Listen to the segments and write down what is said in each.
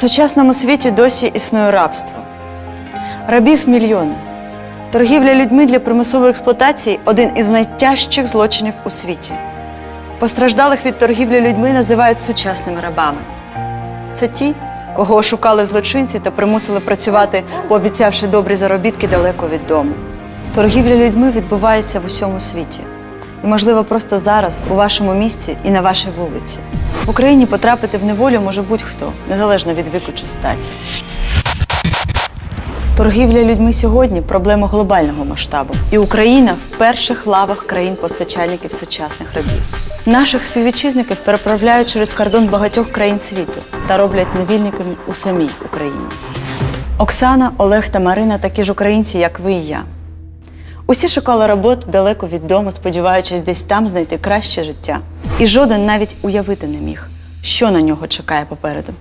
Сучасному світі досі існує рабство. Рабів мільйони. Торгівля людьми для примусової експлуатації один із найтяжчих злочинів у світі. Постраждалих від торгівлі людьми називають сучасними рабами. Це ті, кого ошукали злочинці та примусили працювати, пообіцявши добрі заробітки далеко від дому. Торгівля людьми відбувається в усьому світі. І, можливо, просто зараз, у вашому місті і на вашій вулиці. В Україні потрапити в неволю може будь-хто, незалежно від віку чи статі. Торгівля людьми сьогодні проблема глобального масштабу, і Україна в перших лавах країн-постачальників сучасних рабів. Наших співвітчизників переправляють через кордон багатьох країн світу та роблять невільниками у самій Україні. Оксана, Олег та Марина такі ж українці, як ви і я. Усі шукали роботу далеко від дому, сподіваючись десь там знайти краще життя. І жоден навіть уявити не міг, що на нього чекає попереду.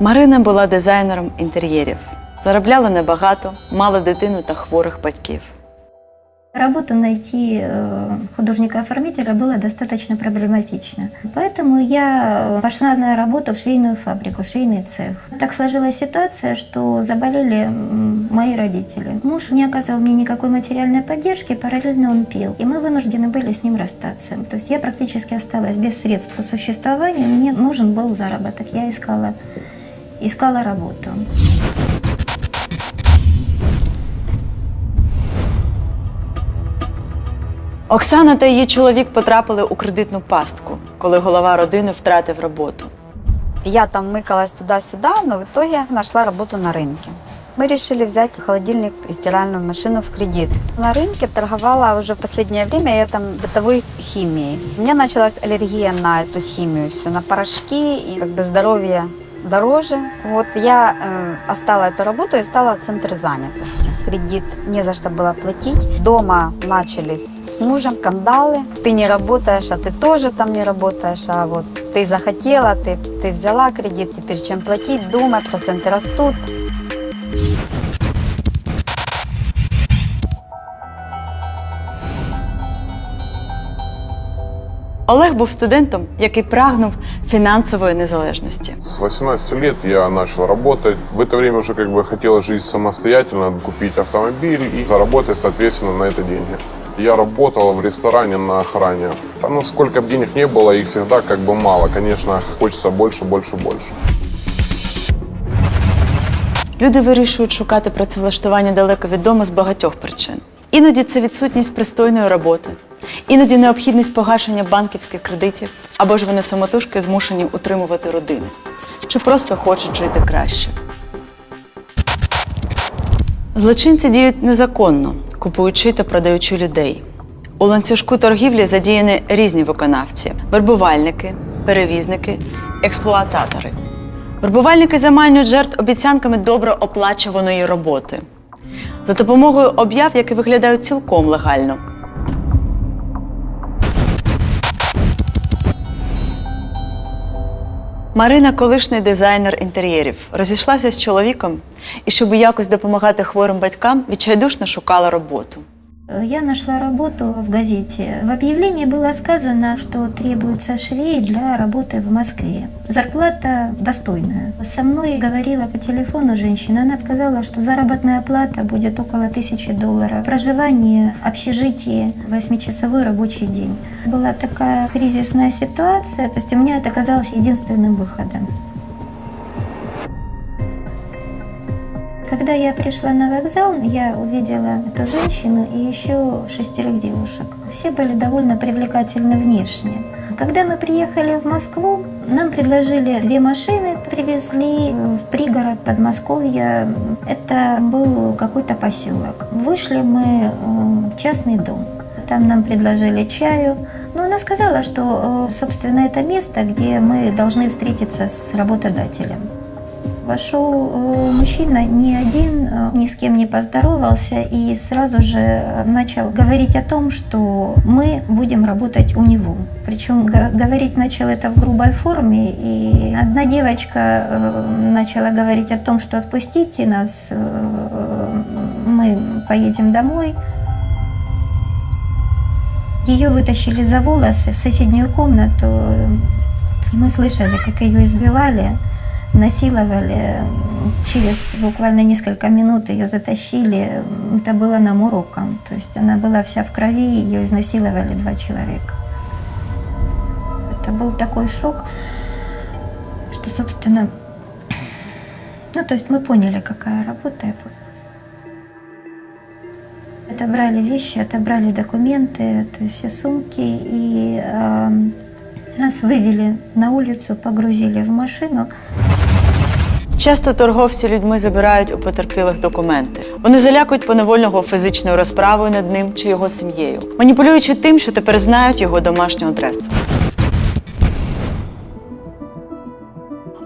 Марина була дизайнером інтер'єрів. Заробляла небагато, мала дитину та хворих батьків. Работу найти э, художника-оформителя было достаточно проблематично. Поэтому я пошла на работу в швейную фабрику, в швейный цех. Так сложилась ситуация, что заболели мои родители. Муж не оказывал мне никакой материальной поддержки, параллельно он пил. И мы вынуждены были с ним расстаться. То есть я практически осталась без средств к существованию. Мне нужен был заработок. Я искала, искала работу. Оксана та її чоловік потрапили у кредитну пастку, коли голова родини втратив роботу. Я там мыкалась туда-сюда, но в итоге нашла работу на рынке. Мы решили взять холодильник и стиральную машину в кредит. На рынке торговала уже в последнее время я там бытовой химией. У меня началась аллергия на эту химию, все на порошки и как бы здоровье дороже. Вот я э, оставила эту работу и стала в центр занятости. Кредит не за что было платить. Дома начались с мужем скандалы. Ты не работаешь, а ты тоже там не работаешь. А вот ты захотела, ты, ты взяла кредит, теперь чем платить дома, проценты растут. Олег був студентом, який прагнув фінансової незалежності. С 18 лет я начал работать. В это время уже как бы хотел жить самостоятельно, купить автомобиль и заработать, соответственно, на это деньги. Я работал в ресторане на охране. Там, ну, сколько бы денег не было, их всегда как бы мало. Конечно, хочется больше, больше, больше. Люди вирішують шукати працевлаштування далеко від дому з багатьох причин. Іноді це відсутність пристойної роботи, іноді необхідність погашення банківських кредитів, або ж вони самотужки змушені утримувати родини, чи просто хочуть жити краще. Злочинці діють незаконно, купуючи та продаючи людей. У ланцюжку торгівлі задіяні різні виконавці: вербувальники, перевізники, експлуататори. Вербувальники заманюють жертв обіцянками добре оплачуваної роботи за допомогою об'яв, які виглядають цілком легально. Марина, колишній дизайнер інтер'єрів, розійшлася з чоловіком і, щоб якось допомагати хворим батькам, відчайдушно шукала роботу. Я нашла работу в газете. В объявлении было сказано, что требуется швей для работы в Москве. Зарплата достойная. Со мной говорила по телефону женщина. Она сказала, что заработная плата будет около тысячи долларов. Проживание в общежитии, восьмичасовой рабочий день. Была такая кризисная ситуация, то есть у меня это оказалось единственным выходом. Когда я пришла на вокзал, я увидела эту женщину и еще шестерых девушек. Все были довольно привлекательны внешне. Когда мы приехали в Москву, нам предложили две машины, привезли в пригород Подмосковья. Это был какой-то поселок. Вышли мы э, в частный дом. Там нам предложили чаю. Но она сказала, что, э, собственно, это место, где мы должны встретиться с работодателем. Вошел э, мужчина не один, э, ни с кем не поздоровался и сразу же э, начал говорить о том, что мы будем работать у него. Причем го- говорить начал это в грубой форме, и одна девочка начала говорить о том, что отпустите нас, мы поедем домой. Ее вытащили за волосы в соседнюю комнату, И мы слышали, как ее избивали, насиловали. Через буквально несколько минут ее затащили. Это было нам уроком. То есть она была вся в крови, ее изнасиловали два человека. Это был такой шок, что, собственно, ну, то есть мы поняли, какая работа. Отобрали вещи, отобрали документы, то есть все сумки, и эм, нас вывели на улицу, погрузили в машину. Часто торговці людьми забирають у потерпілих документи. Вони залякують поневольного фізичною розправою над ним чи його сім'єю, маніпулюючи тим, що тепер знають його домашню адресу.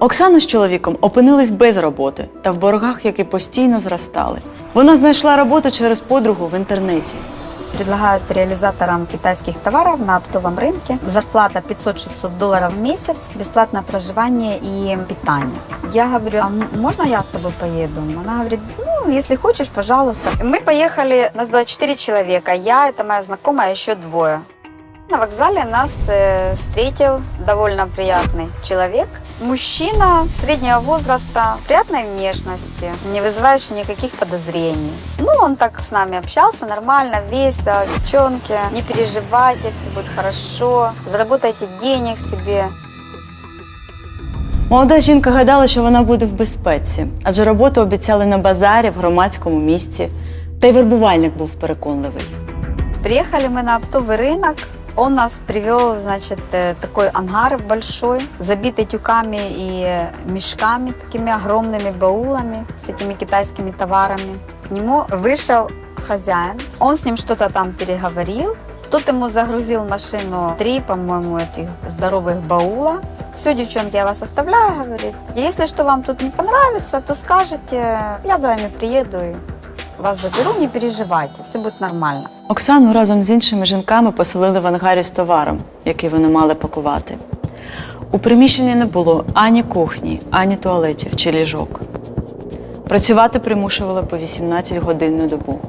Оксана з чоловіком опинились без роботи та в боргах, які постійно зростали. Вона знайшла роботу через подругу в інтернеті Предлагают реализаторам китайских товаров на оптовом рынке. Зарплата 500-600 долларов в месяц, бесплатное проживание и питание. Я говорю, а м- можно я с тобой поеду? Она говорит, ну, если хочешь, пожалуйста. Мы поехали, нас было 4 человека, я, это моя знакомая, еще двое. На вокзале нас э, встретил довольно приятный человек. Мужчина среднего возраста, приятной внешности, не вызывающий никаких подозрений. Ну, он так с нами общался, нормально, весело. Девчонки, не переживайте, все будет хорошо. Заработайте денег себе. Молода жінка гадала, що вона буде в безпеці, адже роботу обіцяли на базарі в громадському місці. Та й вербувальник був переконливий. Приехали мы на оптовый рынок. Он нас привел, значит, э, такой ангар большой, забитый тюками и мешками, такими огромными баулами с этими китайскими товарами. К нему вышел хозяин. Он с ним что-то там переговорил. Тот ему загрузил в машину три, по-моему, этих здоровых баула. Все, девчонки, я вас оставляю, говорит. Если что вам тут не понравится, то скажете, я за вами приеду и вас заберу, не переживайте, все будет нормально. Оксану разом з іншими жінками поселили в ангарі з товаром, який вони мали пакувати. У приміщенні не було ані кухні, ані туалетів чи ліжок. Працювати примушували по 18 годин на добу.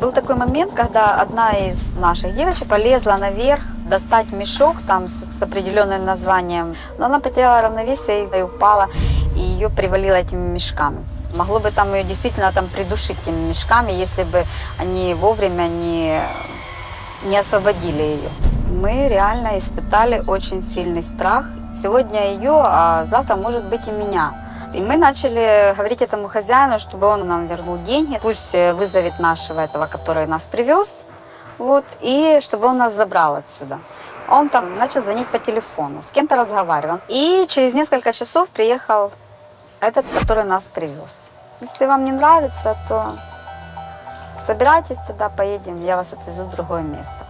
Был такой момент, когда одна из наших девочек полезла наверх достать мешок там с, с определенным названием, но она потеряла равновесие и упала, и ее привалило этими мешками. Могло бы там ее действительно там придушить этими мешками, если бы они вовремя не, не освободили ее. Мы реально испытали очень сильный страх. Сегодня ее, а завтра может быть и меня. И мы начали говорить этому хозяину, чтобы он нам вернул деньги, пусть э, вызовет нашего этого, который нас привез, вот, и чтобы он нас забрал отсюда. Он там начал звонить по телефону, с кем-то разговаривал. И через несколько часов приехал этот, который нас привез. Если вам не нравится, то собирайтесь тогда, поедем, я вас отвезу в другое место.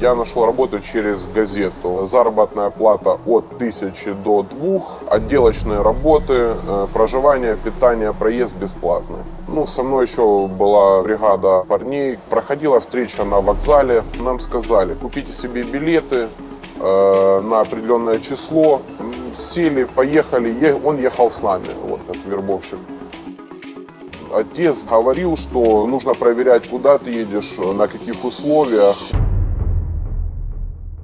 Я нашел работу через газету. Заработная плата от 1000 до 2. Отделочные работы, э, проживание, питание, проезд бесплатный. Ну, со мной еще была бригада парней. Проходила встреча на вокзале. Нам сказали, купите себе билеты э, на определенное число. М, Сели, поехали. Е- Он ехал с нами, вот этот вербовщик. Отец говорил, что нужно проверять, куда ты едешь, на каких условиях.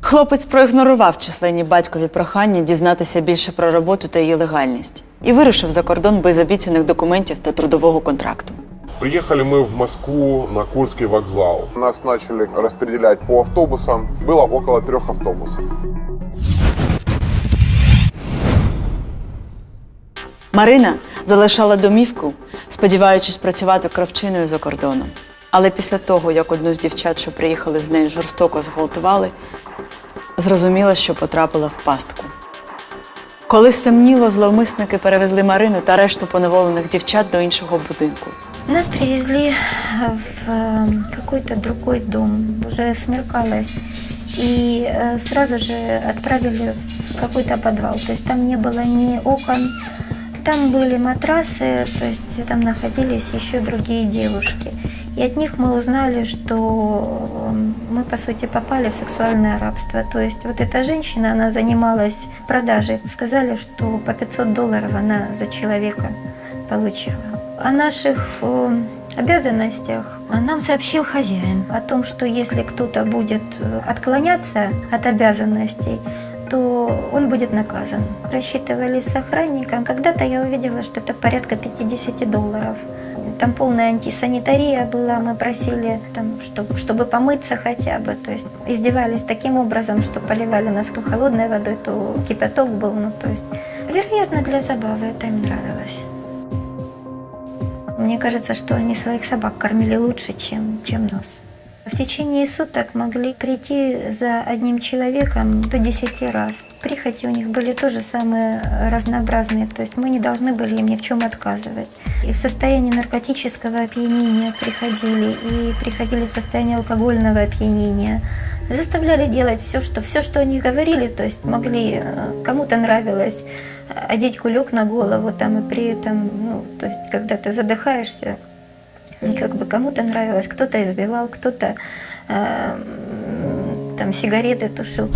Хлопець проігнорував численні батькові прохання дізнатися більше про роботу та її легальність і вирушив за кордон без обіцяних документів та трудового контракту. Приехали мы в Москву на Курский вокзал. Нас начали распределять по автобусам. Было около трех автобусов. Марина залишала домівку, сподіваючись працювати кравчиною за кордоном. Але після того, як одну з дівчат, що приїхали з нею, жорстоко зґвалтували, зрозуміла, що потрапила в пастку. Коли стемніло, зловмисники перевезли Марину та решту поневолених дівчат до іншого будинку. Нас привезли в э, какой-то другой дом, уже смеркалось, и э, сразу же отправили в какой-то подвал. То есть там не было ни окон, там были матрасы, то есть там находились еще другие девушки. И от них мы узнали, что э, мы, по сути, попали в сексуальное рабство. То есть вот эта женщина, она занималась продажей. Сказали, что по 500 долларов она за человека получила. О наших э, обязанностях нам сообщил хозяин о том, что если кто-то будет э, отклоняться от обязанностей, то он будет наказан. Рассчитывались с охранником. Когда-то я увидела, что это порядка 50 долларов. Там полная антисанитария была, мы просили, там, чтобы, чтобы помыться хотя бы. То есть издевались таким образом, что поливали нас то холодной водой, то кипяток был. Ну, то есть, вероятно, для забавы это им нравилось. Мне кажется, что они своих собак кормили лучше, чем, чем нас. В течение суток могли прийти за одним человеком до 10 раз. Прихоти у них были тоже самые разнообразные, то есть мы не должны были им ни в чем отказывать. И в состоянии наркотического опьянения приходили, и приходили в состоянии алкогольного опьянения. Заставляли делать все, что, все, что они говорили, то есть могли, э, кому-то нравилось одеть кулек на голову, там, и при этом, ну, то есть когда ты задыхаешься, как бы кому-то нравилось, кто-то избивал, кто-то э, м, там сигареты тушил.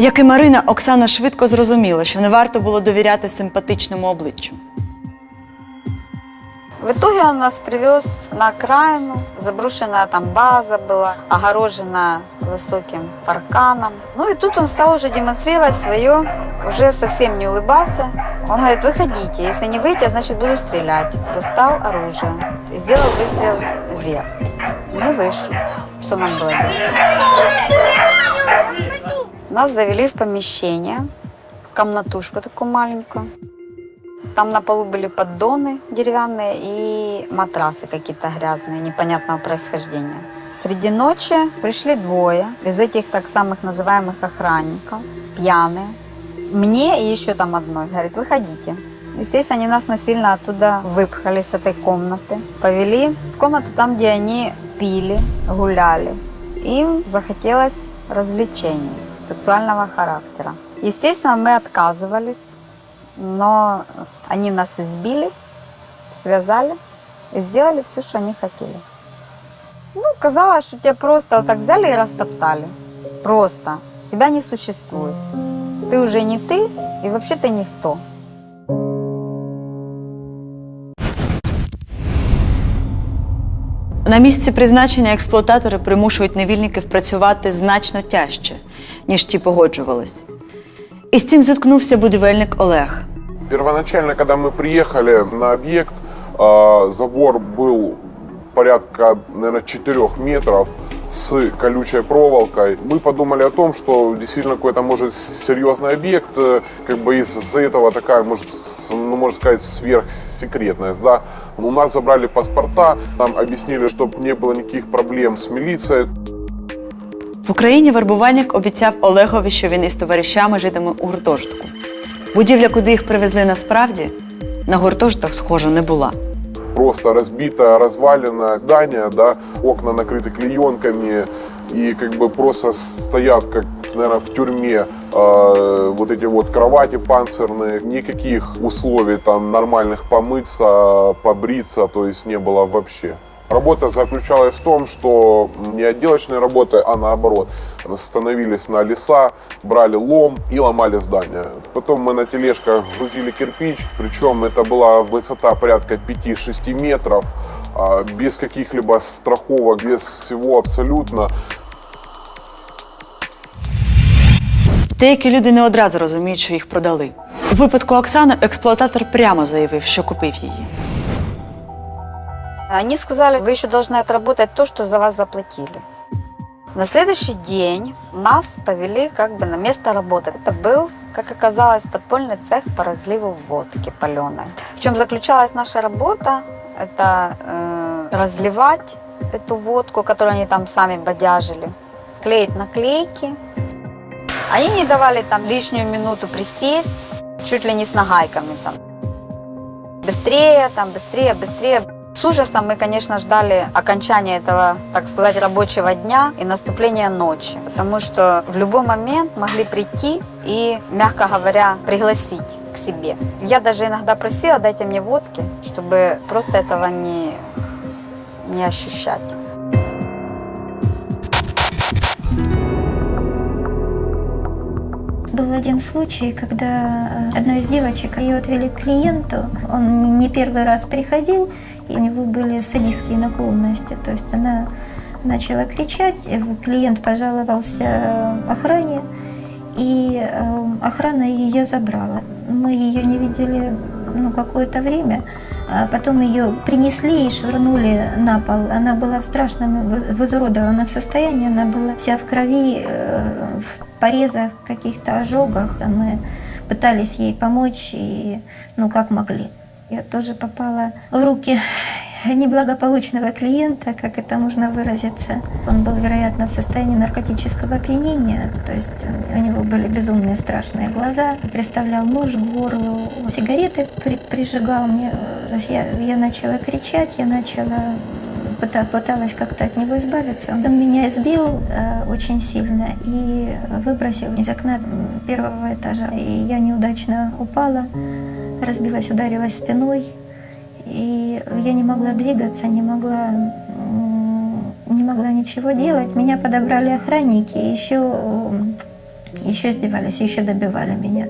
Як і Марина, Оксана швидко зрозуміла, що не варто було довіряти симпатичному обличчю. В итоге он нас привез на окраину. Заброшенная там база была, огорожена высоким парканом. Ну и тут он стал уже демонстрировать свое, уже совсем не улыбался. Он говорит, выходите, если не выйдете, значит буду стрелять. Достал оружие и сделал выстрел вверх. Мы вышли. Что нам было делать? Нас завели в помещение, в комнатушку такую маленькую. Там на полу были поддоны деревянные и матрасы какие-то грязные, непонятного происхождения. Среди ночи пришли двое из этих так самых называемых охранников, пьяные. Мне и еще там одной. Говорит, выходите. Естественно, они нас насильно оттуда выпхали с этой комнаты. Повели в комнату там, где они пили, гуляли. Им захотелось развлечений сексуального характера. Естественно, мы отказывались, но они нас избили, связали и сделали все, что они хотели. Ну, казалось, что тебя просто вот так взяли и растоптали. Просто. Тебя не существует. Ты уже не ты, и вообще ты никто. На місці призначення експлуататори примушують невільників працювати значно тяжче, ніж ті погоджувались. І з цим зіткнувся будівельник Олег. Первоначально, когда мы приехали на объект, а, забор был порядка, наверное, 4 метров с колючей проволокой. Мы подумали о том, что действительно какой-то может серьезный объект, э, как бы из-за этого такая, может, с- ну, можно сказать, сверхсекретность, да. У нас забрали паспорта, нам объяснили, чтобы не было никаких проблем с милицией. В Україні вербувальник обіцяв Олегові, що він із товаришами житиме у гуртожитку. Будівля, куди їх привезли насправді, на гуртожиток схожа не була. просто разбитое, разваленное здание, да, окна накрыты клеенками, и как бы просто стоят, как, наверное, в тюрьме, э, вот эти вот кровати панцирные, никаких условий там нормальных помыться, побриться, то есть не было вообще. Работа заключалась в том, что не отделочные работы, а наоборот. Становились на леса, брали лом и ломали здание. Потом мы на тележках грузили кирпич, причем это была высота порядка 5-6 метров, а, без каких-либо страховок, без всего абсолютно. Деякі люди не одразу розуміють, що їх продали. У випадку Оксани експлуататор прямо заявив, що купив її. Они сказали, вы еще должны отработать то, что за вас заплатили. На следующий день нас повели как бы на место работы. Это был, как оказалось, подпольный цех по разливу водки паленой. В чем заключалась наша работа? Это э, разливать эту водку, которую они там сами бодяжили, клеить наклейки. Они не давали там лишнюю минуту присесть, чуть ли не с нагайками там. Быстрее, там, быстрее, быстрее. С ужасом мы, конечно, ждали окончания этого, так сказать, рабочего дня и наступления ночи, потому что в любой момент могли прийти и, мягко говоря, пригласить к себе. Я даже иногда просила, дайте мне водки, чтобы просто этого не, не ощущать. Был один случай, когда э, одна из девочек, ее отвели к клиенту. Он не первый раз приходил, у него были садистские наклонности. То есть она начала кричать, э, клиент пожаловался э, охране, и э, охрана ее забрала. Мы ее не видели ну, какое-то время, а потом ее принесли и швырнули на пол. Она была в страшном, в изуродованном состоянии, она была вся в крови, в порезах, каких-то ожогах. Мы пытались ей помочь, и, ну, как могли. Я тоже попала в руки неблагополучного клиента, как это можно выразиться. Он был, вероятно, в состоянии наркотического опьянения, то есть у него были безумные страшные глаза, приставлял нож к горлу, сигареты при- прижигал мне. Я, я начала кричать, я начала пыта- пыталась как-то от него избавиться. Он меня избил э, очень сильно и выбросил из окна первого этажа. И я неудачно упала, разбилась, ударилась спиной. И я не могла двигаться, не могла, не могла ничего делать. Меня подобрали охранники и еще, еще издевались, еще добивали меня.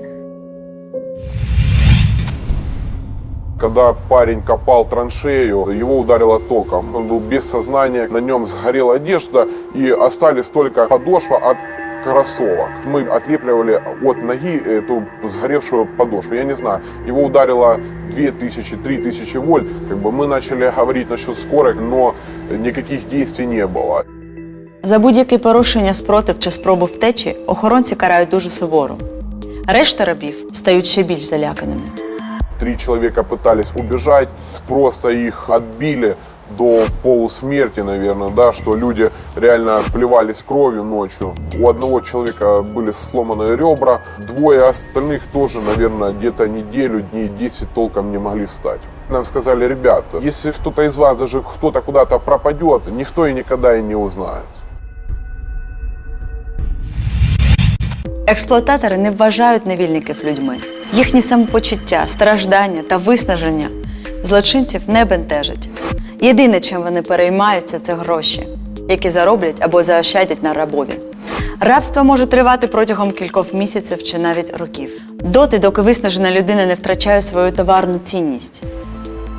Когда парень копал траншею, его ударило током. Он был без сознания, на нем сгорела одежда и остались только подошва от кроссовок. Мы отлепливали от ноги эту сгоревшую подошву. Я не знаю, его ударило 2000-3000 вольт. Как бы мы начали говорить насчет скорой, но никаких действий не было. За будь-яке порушення спротив чи спробу втечі охоронці карають дуже суворо. Решта рабів стають ще більш заляканими. Три человека пытались убежать, просто их отбили до полусмерти, наверное, да, что люди реально плевались кровью ночью. У одного человека были сломанные ребра, двое остальных тоже, наверное, где-то неделю, дней 10 толком не могли встать. Нам сказали, ребята, если кто-то из вас, даже кто-то куда-то пропадет, никто и никогда и не узнает. Експлуататори не вважають невільників людьми. Їхні самопочуття, страждання та виснаження злочинців не бентежать. Єдине, чим вони переймаються, це гроші, які зароблять або заощадять на рабові. Рабство може тривати протягом кількох місяців чи навіть років. Доти, доки виснажена людина не втрачає свою товарну цінність.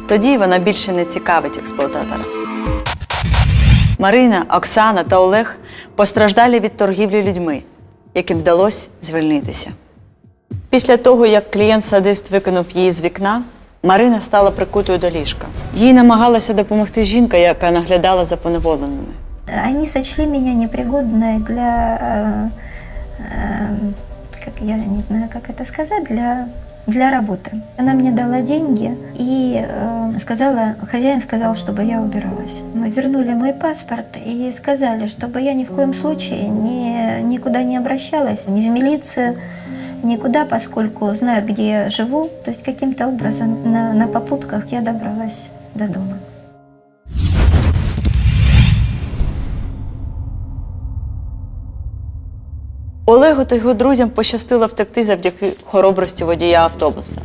Тоді вона більше не цікавить експлуататора. Марина, Оксана та Олег постраждалі від торгівлі людьми, яким вдалося звільнитися. Після того, як клієнт-садист викинув її з вікна, Марина стала прикутою до ліжка. Їй намагалася допомогти жінка, яка наглядала за поневоленими. Они сочли меня непригодной для, э, э, как я не знаю, как это сказать, для для работы. Она мне дала деньги и э, сказала, хозяин сказал, чтобы я убиралась. Мы вернули мой паспорт и сказали, чтобы я ни в коем случае ни, никуда не обращалась, ни в милицию, никуда, поскольку знают, где я живу. То есть каким-то образом на, на попутках я добралась до дома. Олегу та його друзям пощастило втекти завдяки хоробрості водія автобуса.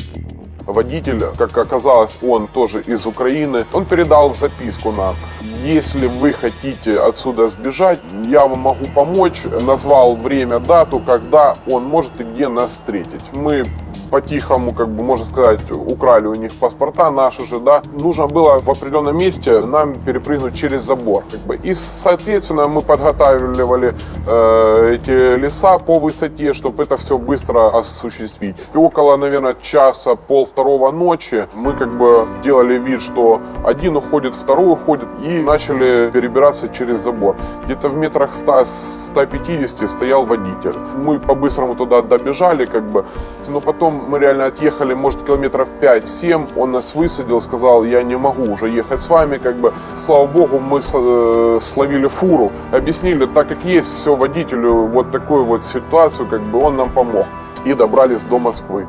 Водитель, как оказалось, он тоже из Украины. Он передал записку нам. Если вы хотите отсюда сбежать, я вам могу помочь. Назвал время, дату, когда он может и где нас встретить. Мы по-тихому, как бы, можно сказать, украли у них паспорта наши же, да. Нужно было в определенном месте нам перепрыгнуть через забор, как бы. И, соответственно, мы подготавливали э, эти леса по высоте, чтобы это все быстро осуществить. И около, наверное, часа, пол второго ночи мы как бы сделали вид, что один уходит, второй уходит, и начали перебираться через забор. Где-то в метрах 100-150 стоял водитель. Мы по-быстрому туда добежали, как бы, но потом мы реально отъехали, может, километров 5-7, он нас высадил, сказал, я не могу уже ехать с вами, как бы, слава богу, мы с- э, словили фуру, объяснили, так как есть все водителю, вот такую вот ситуацию, как бы, он нам помог. И добрались до Москвы.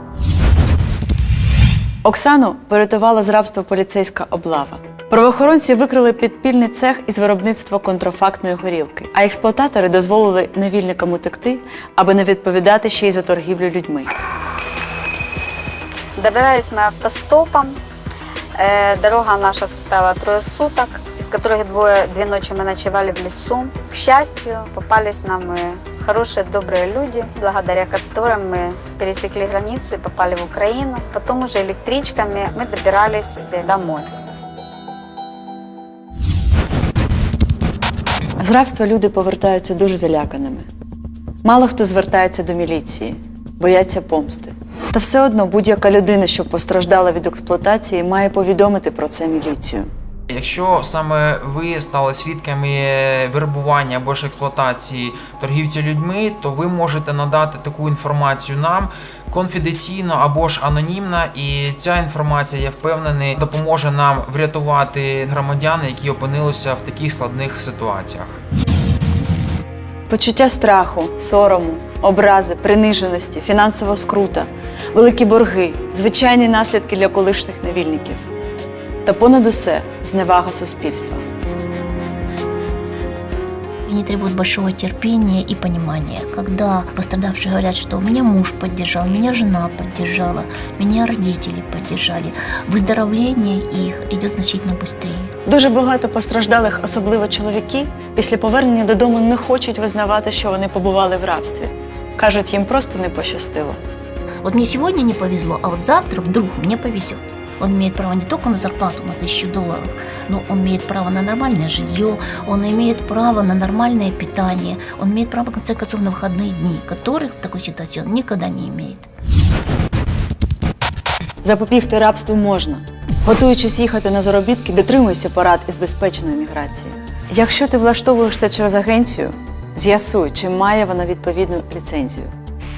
Оксану порятувала з рабства поліцейська облава. Правоохоронці викрили підпільний цех із виробництва контрафактної горілки, а експлуататори дозволили невільникам утекти, аби не відповідати ще й за торгівлю людьми. Добирались мы автостопом. Э, Дорога наша составила трое суток, из которых двое, две ночи мы ночевали в лесу. К счастью, попались нам и Хорошие, добрые люди, благодаря которым мы пересекли границу и попали в Украину. Потом уже электричками мы добирались домой. З рабства люди повертаються дуже заляканими. Мало хто звертається до міліції, бояться помсти. Та все одно будь-яка людина, що постраждала від експлуатації, має повідомити про це міліцію. Якщо саме ви стали свідками вербування або ж експлуатації торгівців людьми, то ви можете надати таку інформацію нам конфіденційно або ж анонімно, і ця інформація, я впевнений, допоможе нам врятувати громадян, які опинилися в таких складних ситуаціях. Почуття страху, сорому, образи, приниженості, фінансова скрута, великі борги, звичайні наслідки для колишніх невільників. Та понад усе зневага суспільства. Они требуют большого терпения и понимания. Когда пострадавшие говорят, что меня муж поддержал, меня жена поддержала, меня родители поддержали, выздоровление их идет значительно быстрее. Дуже багато постраждалих, особливо чоловіки, після повернення додому не хочуть визнавати, що вони побували в рабстві. Кажуть, їм просто не пощастило. Вот мне сегодня не повезло, а вот завтра вдруг мне повезет. Он имеет право не только на зарплату на тысячу долларов, но он имеет право на нормальное жилье, он имеет право на нормальное питание, он имеет право, в конце концов, на выходные дни, которых в такой ситуации он никогда не имеет. Запобігти рабству можна. Готуючись їхати на заробітки, дотримуйся порад із безпечної міграції. Якщо ти влаштовуєшся через агенцію, з'ясуй, чи має вона відповідну ліцензію.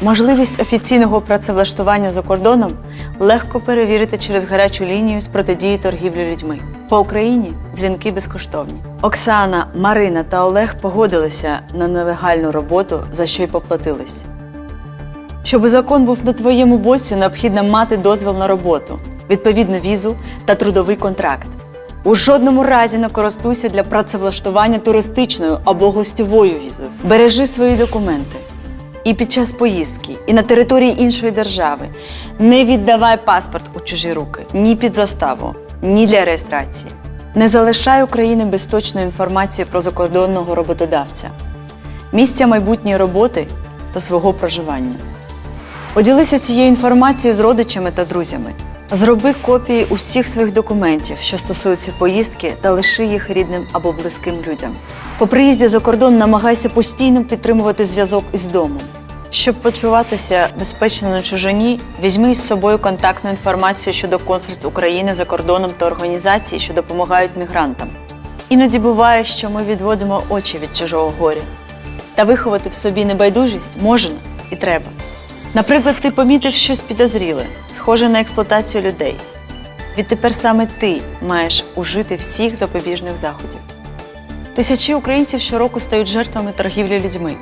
Можливість офіційного працевлаштування за кордоном легко перевірити через гарячу лінію з протидії торгівлі людьми. По Україні дзвінки безкоштовні. Оксана, Марина та Олег погодилися на нелегальну роботу, за що й поплатились. Щоб закон був на твоєму боці, необхідно мати дозвіл на роботу, відповідну візу та трудовий контракт. У жодному разі не користуйся для працевлаштування туристичною або гостьовою візою. Бережи свої документи. І під час поїздки, і на території іншої держави не віддавай паспорт у чужі руки ні під заставу, ні для реєстрації. Не залишай України без точної інформації про закордонного роботодавця, місця майбутньої роботи та свого проживання. Поділися цією інформацією з родичами та друзями. Зроби копії усіх своїх документів, що стосуються поїздки, та лиши їх рідним або близьким людям. По приїзді за кордон намагайся постійно підтримувати зв'язок із домом. Щоб почуватися безпечно на чужині, візьми із собою контактну інформацію щодо консульств України за кордоном та організацій, що допомагають мігрантам. Іноді буває, що ми відводимо очі від чужого горя. Та виховати в собі небайдужість можна і треба. Наприклад, ти помітив щось підозріле, схоже на експлуатацію людей. Відтепер саме ти маєш ужити всіх запобіжних заходів. Тисячі українців щороку стають жертвами торгівлі людьми,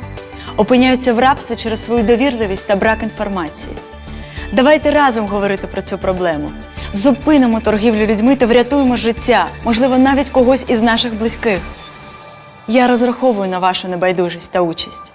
опиняються в рабстві через свою довірливість та брак інформації. Давайте разом говорити про цю проблему. Зупинимо торгівлю людьми та врятуємо життя, можливо, навіть когось із наших близьких. Я розраховую на вашу небайдужість та участь.